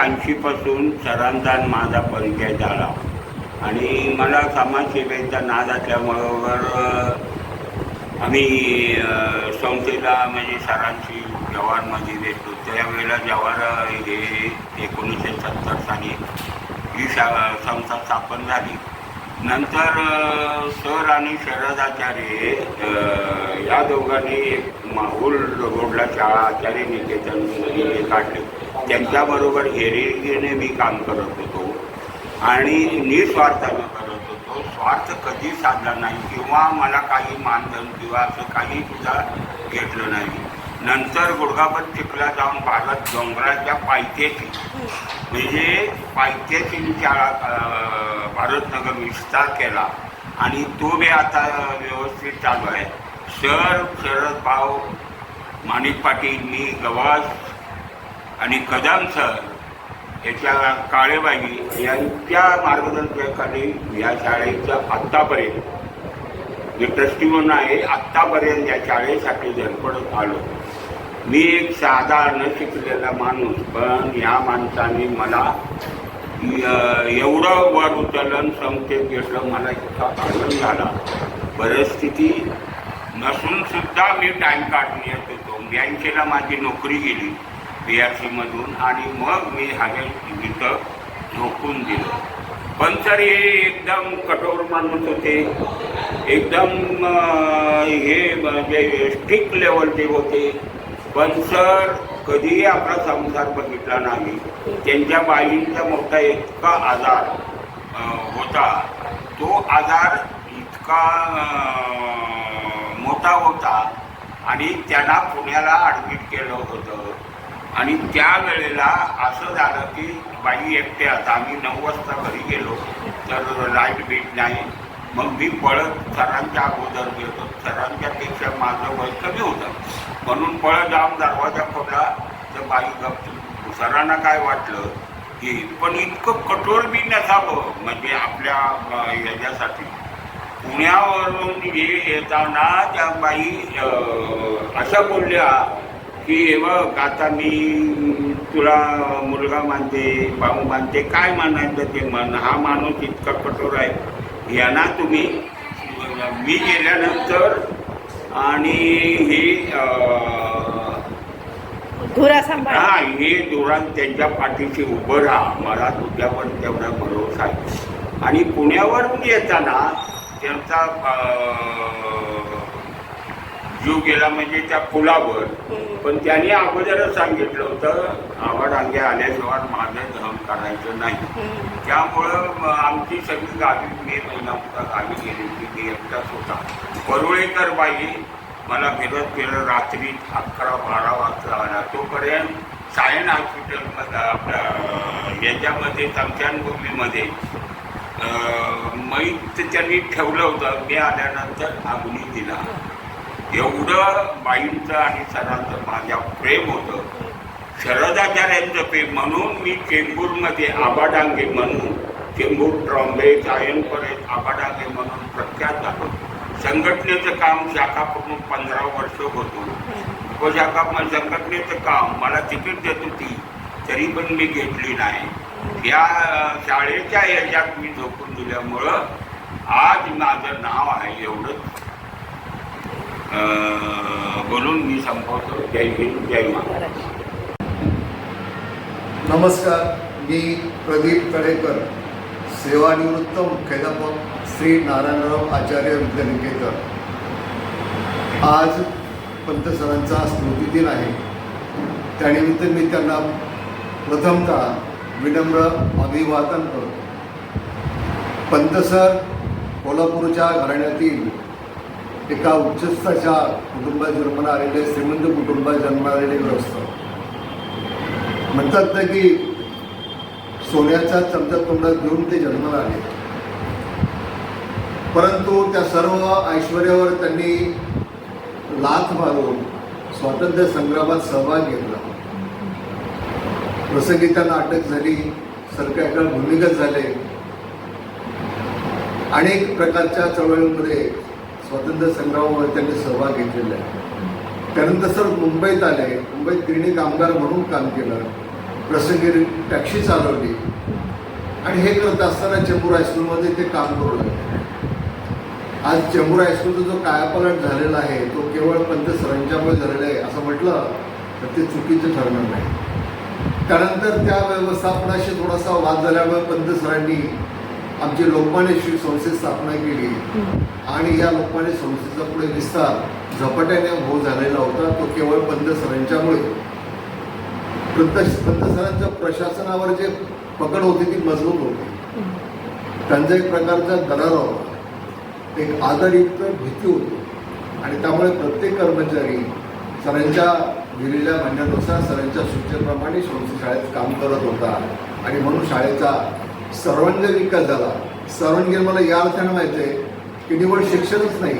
ऐंशीपासून सरांचा माझा परिचय झाला. आणि मला समाजसेवेचा नाद असल्याबरोबर आम्ही संस्थेला म्हणजे सरांची जवाहरमध्ये भेटलो. त्यावेळेला जवार हे एकोणीसशे सत्तर साली ही शा संस्था स्थापन झाली. नंतर सर आणि शरदाचार्य आचार्य या दोघांनी एक माहुल रोडला शाळा आचार्य निकेतन हे काढले. त्यांच्याबरोबर हेरिंगेने मी काम करत होतो. आणि निस्वार्थानं करत होतो. स्वार्थ कधी साधला नाही किंवा मला काही मानधन किंवा असं काही सुद्धा घेतलं नाही. नंतर गुडगापत चिखला जाऊन भारत डोंगराच्या पायथ्याची म्हणजे पायथ्याशी शाळा भारतनगर विस्तार केला. आणि तो बी आता व्यवस्थित चालू आहे. सर शरद भाऊ माणिक पाटील मी गवास आणि कदम सर याच्या काळेबाई यांच्या मार्गदर्शनाखाली या शाळेचं आत्तापर्यंत जे ट्रस्टी म्हणून आहे आत्तापर्यंत या शाळेसाठी धडपडत आलो. मी एक साधा न शिकलेला माणूस पण या माणसाने मला एवढं वर उचलन संकेत घेतलं मला इतका आनंद झाला. परिस्थिती नसून सुद्धा मी टाईम काढून येत होतो. ब्याऐंशीला माझी नोकरी गेली. बी आर सीमधून आणि मग मी हागे गीतं झोकून दिलं. पण सर हे एकदम कठोर माणूस होते. एकदम हे म्हणजे स्ट्रिक्ट लेवलचे होते. पण सर कधीही आपला संसार बघितला नाही. त्यांच्या बाईंचा मोठा इतका आजार होता. तो आजार इतका मोठा होता. आणि त्यांना पुण्याला ॲडमिट केलं होतं. आणि त्यावेळेला असं झालं की बाई एकटे आता आम्ही नऊ वाजता घरी गेलो तर लाइट बीट नाही. मग मी पळत सरांच्या अगोदर गेलो. सरांच्या पेक्षा माझं वय कमी होतं. म्हणून पळत जाऊन दरवाजा खोला तर बाई गप सरांना काय वाटलं की पण इतकं कठोर बी नसावं म्हणजे आपल्या ह्याच्यासाठी पुण्यावरून हे येताना त्या बाई अशा बोलल्या की हे बघ आता मी तुला मुलगा मानते भाऊ मानते काय मानायचं ते म्हण. हा माणूस इतका कठोर आहे. यांना तुम्ही मी गेल्यानंतर आणि हे धुरा हा हे धोरण त्यांच्या पाठीशी उभं राहा. मला तुझ्यावर तेवढा भरोसा आहे. आणि पुण्यावरून येताना त्यांचा जीव गेला म्हणजे त्या पुलावर. पण त्यांनी अगोदरच सांगितलं होतं आव्हाड अंगे आल्याशिवाय माझं धम करायचं नाही. त्यामुळं आमची सगळी गावी मे महिना होता गावी गेली होती मी एकटाच होता. परुळेकर बाई मला फिरत फिरत रात्री अकरा बारा वाजता आला. तोपर्यंत सायन हॉस्पिटलमध्ये आपल्या याच्यामध्ये चमचानभूमीमध्ये मैत त्यांनी ठेवलं होतं. मी आल्यानंतर अग्नी दिला. एवढं बाईंचं आणि सरांचं माझ्या प्रेम होतं. शरदाचार्यांचं प्रेम म्हणून मी चेंबूरमध्ये आबाडांगे म्हणून चेंबूर ट्रॉम्बे सायनपर्यंत आबाडांगे म्हणून प्रख्यात झालो संघटनेचं काम शाखा प्रमुख पंधरा वर्ष होतो. हो, उपशाखा पण संघटनेचं काम मला तिकीट देत होती तरी पण मी घेतली नाही. या शाळेच्या याच्यात मी झोपून दिल्यामुळं आज माझं नाव आहे एवढंच. बोलून मी संपवतो. जय हिंद जय महाराज. नमस्कार मी प्रदीप कडेकर सेवानिवृत्त मुख्याध्यापक श्री नारायणराव आचार्य विद्यानिकेतन. आज पंतसरांचा स्मृतिदिन आहे. त्यानिमित्त मी त्यांना प्रथमतः विनम्र अभिवादन करतो. पंतसर कोल्हापूरच्या घराण्यातील एका उच्चस्थाच्या कुटुंबात जन्माला आलेले श्रीमंत कुटुंबात जन्मालेले आलेले ग्रस्त. म्हणतात ना की सोन्याचा चमचा तोंडात घेऊन ते जन्माला आले. परंतु त्या सर्व ऐश्वर्यावर त्यांनी लाथ मारून स्वातंत्र्य संग्रामात सहभाग घेतला. प्रसंगी त्यांना अटक झाली सरकारकडे भूमिगत झाले. अनेक प्रकारच्या चळवळींमध्ये स्वातंत्र्य संग्रामामध्ये त्यांनी सहभाग घेतलेला आहे. त्यानंतर सर मुंबईत आले मुंबईत गिरणी कामगार म्हणून काम केलं. प्रसंगी टॅक्सी चालवली. आणि हे करत असताना चेंबूर हायस्कूलमध्ये ते काम करू लागले. आज चेंबूर हायस्कूलचा जो कायापालट झालेला आहे तो केवळ पंत सरांच्यामुळे झालेला आहे असं म्हटलं तर ते चुकीचं ठरणार नाही. त्यानंतर त्या व्यवस्थापनाशी थोडासा वाद झाल्यामुळे पंत सरांनी आमची लोकमान्य श्री संस्थेची स्थापना केली. आणि या लोकमान्य संस्थेचा पुढे विस्तार झपाट्याने होत झालेला होता. तो केवळ पंत सरांच्यामुळे. पंत सरांच्या प्रशासनावर जे पकड होती ती मजबूत होती. त्यांचा एक प्रकारचा दरार होता. एक आदरयुक्त भीती होती. आणि त्यामुळे प्रत्येक कर्मचारी सरांच्या दिलेल्या म्हणण्यानुसार सरांच्या सूचनेप्रमाणे संस्था शाळेत काम करत होता. आणि म्हणून शाळेचा सर्वांगीण विकास झाला. सर्वांगीण मला या अर्थानं माहिती आहे की निवड शिक्षणच नाही.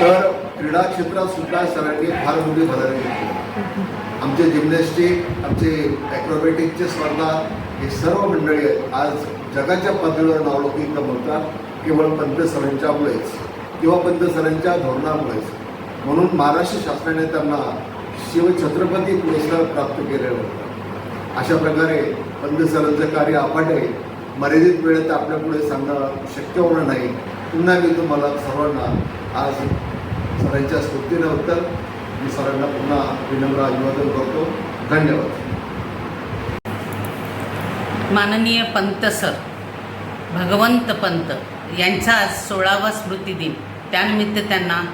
तर क्रीडा क्षेत्रात सुद्धा सरांनी फार मोठी भरारी घेतली आमचे जिम्नॅस्टिक आमचे ॲक्रोबॅटिकचे स्पर्धा हे सर्व मंडळी आज जगाच्या पातळीवर नावलौकिक कमवतात केवळ पंत सरांच्यामुळेच किंवा पंत सरांच्या धोरणामुळेच. म्हणून महाराष्ट्र शासनाने त्यांना शिवछत्रपती पुरस्कार प्राप्त केलेला होता. अशा प्रकारे पंत सरांचं कार्य अफाट आहे. मर्यादित वेळेत आपल्यापुढे सांगणं शक्य होणार नाही. पुन्हा मी तुम्हाला सर्वांना आज सरांच्या स्तुतीने उत्तर मी सरांना पुन्हा विनम्र अभिवादन करतो. धन्यवाद. माननीय पंत सर भगवंत पंत यांचा आज सोळावा स्मृतिदिन त्यानिमित्त त्यांना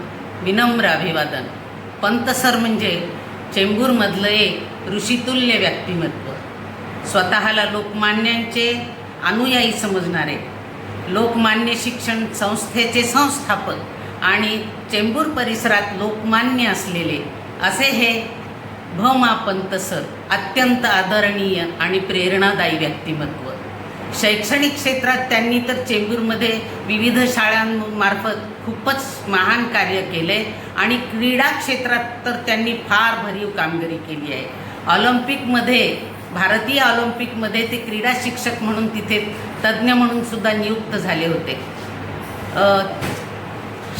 विनम्र अभिवादन. पंत सर म्हणजे चेंबूरमधलं एक ऋषितुल्य व्यक्तिमत्व. स्वतःला लोकमान्यांचे अनुयायी समजणारे लोकमान्य शिक्षण संस्थेचे संस्थापक आणि चेंबूर परिसरात लोकमान्य असलेले असे हे भमापंत सर अत्यंत आदरणीय आणि प्रेरणादायी व्यक्तिमत्व. शैक्षणिक क्षेत्रात त्यांनी तर चेंबूरमध्ये विविध शाळांमार्फत खूपच महान कार्य केले आणि क्रीडा क्षेत्रात तर त्यांनी फार भरीव कामगिरी केली आहे. ऑलिम्पिकमध्ये भारतीय ऑलिम्पिकमध्ये ते क्रीडा शिक्षक म्हणून तिथे तज्ज्ञ म्हणून सुद्धा नियुक्त झाले होते.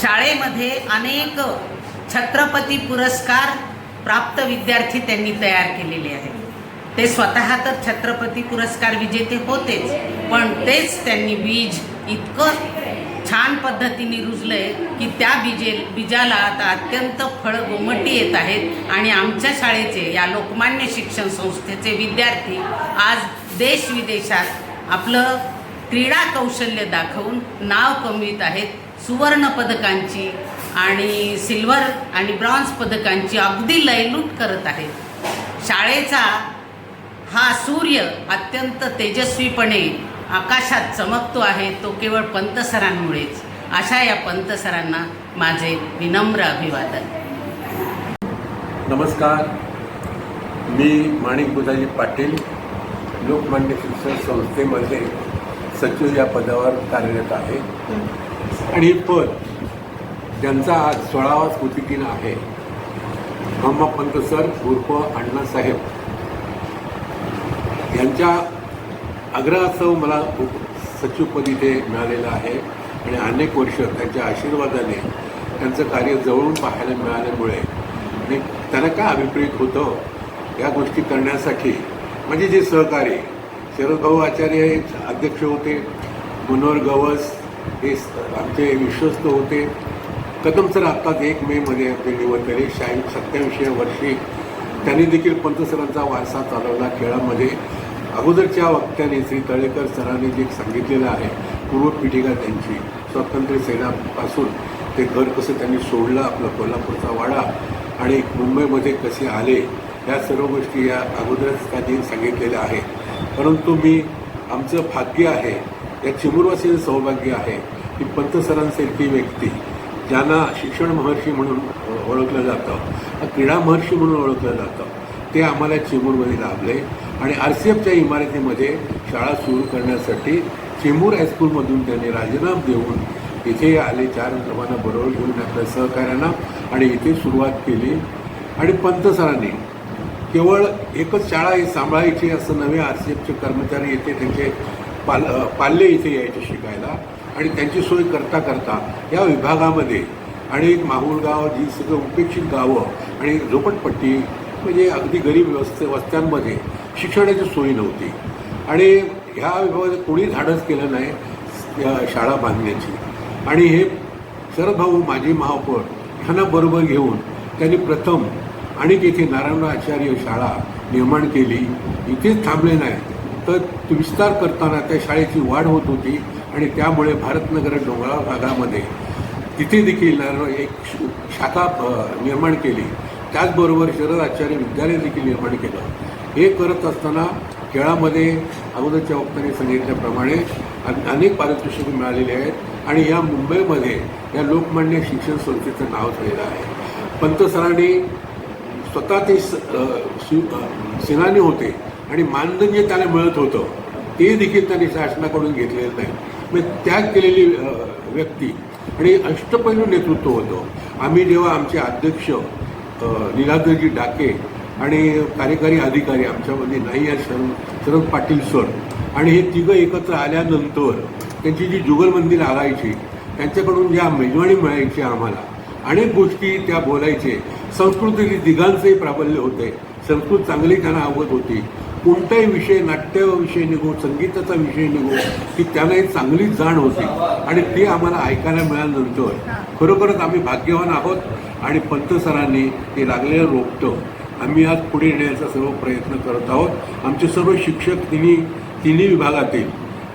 शाळेमध्ये अनेक छत्रपती पुरस्कार प्राप्त विद्यार्थी त्यांनी तयार केलेले आहेत. ते स्वतः तर छत्रपती पुरस्कार विजेते होतेच पण तेच त्यांनी बीज इतकं छान पद्धतीने रुजलंय की त्या बीजे बीजाला आता अत्यंत फळ गोमटी येत आहेत. आणि आमच्या शाळेचे या लोकमान्य शिक्षण संस्थेचे विद्यार्थी आज देश विदेशात आपलं क्रीडा कौशल्य दाखवून नाव कमवित आहेत. सुवर्ण पदकांची आणि सिल्वर आणि ब्रॉन्झ पदकांची अगदी लयलूट करत आहेत. शाळेचा हा सूर्य अत्यंत तेजस्वीपणे आकाशात चमकतो आहे तो केवळ पंतसरांमुळेच. अशा या पंतसरांना माझे विनम्र अभिवादन. नमस्कार. मी माणिक बुधाजी पाटील लोकमान्य शिक्षण संस्थेमध्ये सचिव या पदावर कार्यरत आहे. आणि हे पद ज्यांचा आज सोळावा स्मृतिदिन आहे ब्रह्मा पंत सर उर्फ अण्णासाहेब. यांच्या आग्रहासह मला उप सचिवपद इथे मिळालेलं आहे. आणि अनेक वर्ष त्यांच्या आशीर्वादाने त्यांचं कार्य जवळून पाहायला मिळाल्यामुळे आणि त्यांना काय अभिप्रेत होतं? या गोष्टी करण्यासाठी म्हणजे जे सहकारी शरदभाऊ आचार्य हे अध्यक्ष होते मनोहर गवस हे आमचे विश्वस्त होते. कदम सर आत्ताच एक मेमध्ये आमचे निवड झाले शाही सत्याऐंशी वर्षी त्यांनी देखील पंतसरांचा वारसा चालवला खेळामध्ये. अगोदरच्या वक्त्याने श्री तळेकर सरांनी जे सांगितलेलं आहे पूर्वपीठिका त्यांची स्वातंत्र्य सेनापासून ते घर कसं त्यांनी सोडलं आपला कोल्हापूरचा वाडा आणि मुंबईमध्ये कसे आले या सर्व गोष्टी या अगोदरच त्यांनी सांगितलेल्या आहेत. परंतु मी आमचं भाग्य आहे या चिमुरवासीचं सौभाग्य आहे की पंतसरांसारखी व्यक्ती ज्यांना शिक्षण महर्षी म्हणून ओळखलं जातं क्रीडा महर्षी म्हणून ओळखलं जातं ते आम्हाला चिमूरमध्ये लाभले. आणि आर सी एफच्या इमारतीमध्ये शाळा सुरू करण्यासाठी चेंबूर हायस्कूलमधून त्यांनी राजीनामा देऊन इथे आले चार लोकांना बरोबर घेऊन आपल्या सहकाऱ्यांना आणि इथे सुरुवात केली. आणि पंत सरांनी केवळ एकच शाळा ही सांभाळायची असं नव्हे आर सी एफचे कर्मचारी येथे त्यांचे पाल पाल्य इथे यायचे शिकायला. आणि त्यांची सोय करता करता या विभागामध्ये आणि एक माहुलगाव जी सगळं उपेक्षित गावं आणि झोपटपट्टी म्हणजे अगदी गरीब व्यवस्थे वस्त्यांमध्ये शिक्षणाची सोय नव्हती. आणि ह्या विभागात कोणी धाडस केलं नाही शाळा बांधण्याची. आणि हे शरद भाऊ माजी महापौर ह्यांना बरोबर घेऊन त्यांनी प्रथम आणि तिथे नारायण आचार्य शाळा निर्माण केली. इथेच थांबले नाही. तर विस्तार करताना त्या शाळेची वाढ होत होती आणि त्यामुळे भारतनगर डोंगराळ भागामध्ये तिथे देखील नारायण एक श- शाखा निर्माण केली. त्याचबरोबर शरद आचार्य विद्यालय देखील निर्माण केलं. हे करत असताना खेळामध्ये अगोदरच्या वक्त्याने सांगितल्याप्रमाणे अनेक पारितोषिकं मिळालेली आहेत आणि या मुंबईमध्ये या लोकमान्य शिक्षण संस्थेचं नाव झालेलं आहे. पंत सरांनी स्वतः ते स- सेनानी होते आणि मानधन जे त्याला मिळत होतं ते देखील त्यांनी शासनाकडून घेतलेलं नाही. म्हणजे त्याग केलेली व्यक्ती आणि अष्टपैलू नेतृत्व होतं. आम्ही जेव्हा आमचे अध्यक्ष निलाधरजी डाके आणि कार्यकारी अधिकारी आमच्यामध्ये नाही आहेत शरद शरद पाटील सर. आणि हे तिघं एकत्र आल्यानंतर त्यांची जी जुगलबंदी लागायची त्यांच्याकडून ज्या मेजवानी मिळायची आम्हाला अनेक गोष्टी त्या बोलायचे. संस्कृतीतील तिघांचंही प्राबल्य होते. संस्कृत चांगली त्यांना आवडत होती. कोणताही विषय नाट्य विषय निघो संगीताचा विषय निघो की त्यांना एक चांगली जाण होती. आणि ते आम्हाला ऐकायला मिळाल्यानंतर खरोखरच आम्ही भाग्यवान आहोत. आणि पंत सरांनी ते लागलेलं रोपटं आम्ही आज पुढे येण्याचा सर्व प्रयत्न करत आहोत. आमचे सर्व शिक्षक तिन्ही तिन्ही विभागातील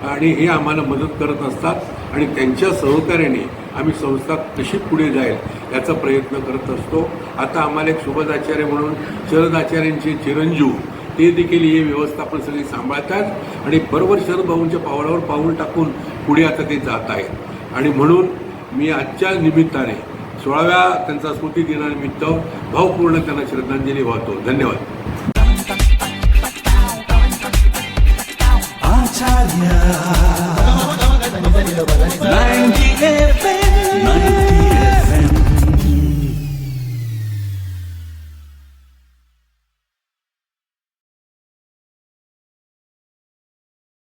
आणि हे आम्हाला मदत करत असतात आणि त्यांच्या सहकार्याने आम्ही संस्था कशी पुढे जाईल याचा प्रयत्न करत असतो. आता आम्हाला एक सुबोधाचार्य म्हणून शरद आचार्यांचे चिरंजीव ते देखील हे व्यवस्थापन सगळी सांभाळतात आणि बरोबर शरद भाऊंच्या पावलावर पाऊल टाकून पुढे आता ते जात आहेत. आणि म्हणून मी आजच्या निमित्ताने सोळाव्या त्यांचा स्मृतिदिनानिमित्त भावपूर्ण त्यांना श्रद्धांजली वाहतो. धन्यवाद.